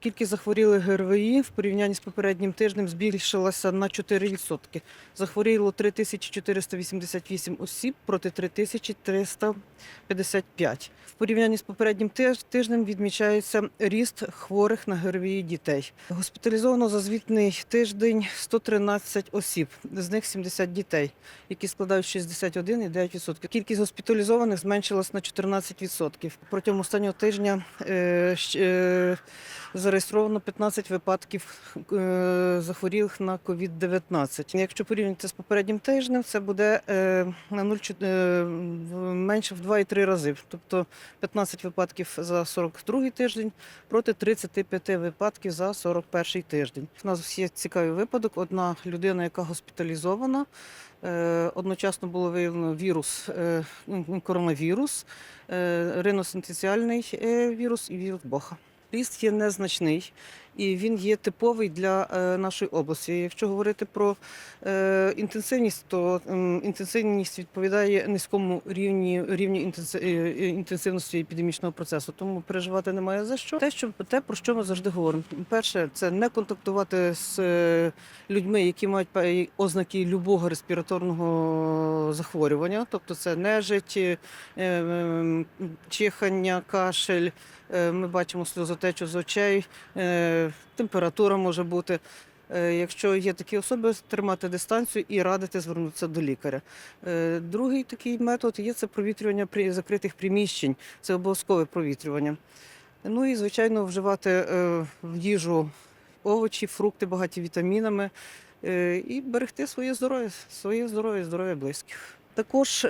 Кількість захворілих ГРВІ в порівнянні з попереднім тижнем збільшилася на 4%. Захворіло 3488 осіб проти 3355. В порівнянні з попереднім тижнем відмічається ріст хворих на ГРВІ дітей. Госпіталізовано за звітний тиждень 113 осіб, з них 70 дітей, які складають 61,9%. Кількість госпіталізованих зменшилась на 14%. Протягом останнього тижня е, е, зареєстровано 15 випадків е, захворілих на COVID-19. Якщо порівняти з попереднім тижнем, це буде е, на 0, е, менше в 2,3 рази. Тобто 15 випадків за 42 тиждень проти 35 випадків за 41 тиждень. У нас є цікавий випадок. Одна людина, яка госпіталізована, одночасно було виявлено вірус, ну, коронавірус, риносинтеціальний вірус і вірус Боха. Ріст є незначний і він є типовий для е, нашої області. Якщо говорити про е, інтенсивність, то інтенсивність відповідає низькому рівні рівню е, інтенсивності епідемічного процесу. Тому переживати немає за що. Те, що те, про що ми завжди говоримо. Перше, це не контактувати з людьми, які мають ознаки любого респіраторного захворювання, тобто це нежить, чихання, кашель. Ми бачимо сльозотечу з очей, е, температура може бути. Е, Якщо є такі особи, тримати дистанцію і радити звернутися до лікаря. Е, Другий такий метод є це провітрювання при закритих приміщень. Це обов'язкове провітрювання. Ну і, звичайно, вживати в їжу овочі, фрукти багаті вітамінами і берегти своє здоров'я, своє здоров'я, здоров'я близьких. Також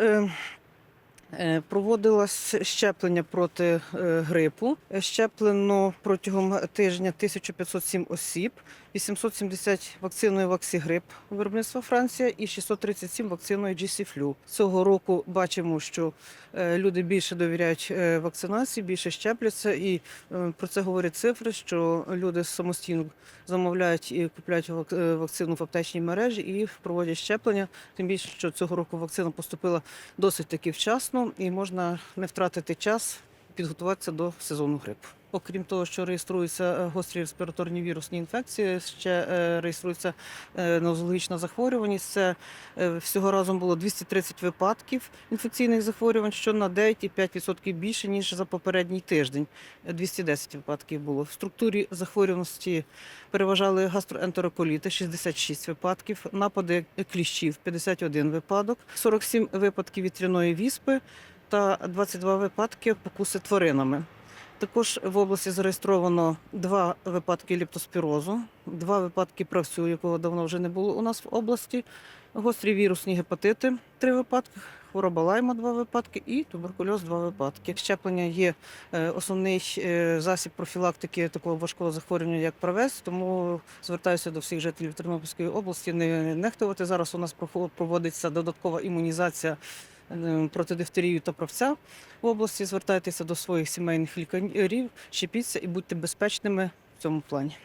Проводилось щеплення проти е, грипу. Е, Щеплено протягом тижня 1507 осіб, 870 вакциною Ваксігрип виробництва Франція і 637 вакциною GC-Flu. Цього року бачимо, що е, люди більше довіряють е, вакцинації, більше щепляться, і е, про це говорять цифри, що люди самостійно замовляють і купляють вак- е, вакцину в аптечній мережі і проводять щеплення. Тим більше, що цього року вакцина поступила досить таки вчасно і можна не втратити час підготуватися до сезону грипу. Окрім того, що реєструються е, гострі респіраторні вірусні інфекції, ще е, реєструється е, нозологічна захворюваність. Це всього разом було 230 випадків інфекційних захворювань, що на 9,5% більше ніж за попередній тиждень. Е, 210 випадків було. В структурі захворюваності переважали гастроентероколіти 66 випадків, напади кліщів 51 випадок, 47 випадків вітряної віспи та 22 випадки покуси тваринами. Також в області зареєстровано два випадки ліптоспірозу, два випадки правцю, якого давно вже не було у нас в області, гострі вірусні гепатити, три випадки, хвороба лайма, два випадки і туберкульоз, два випадки. Щеплення є е, основний е, засіб профілактики такого важкого захворювання, як правець. Тому звертаюся до всіх жителів Тернопільської області не нехтувати. Зараз у нас проводиться додаткова імунізація проти дифтерії та правця в області. Звертайтеся до своїх сімейних лікарів, щепіться і будьте безпечними в цьому плані.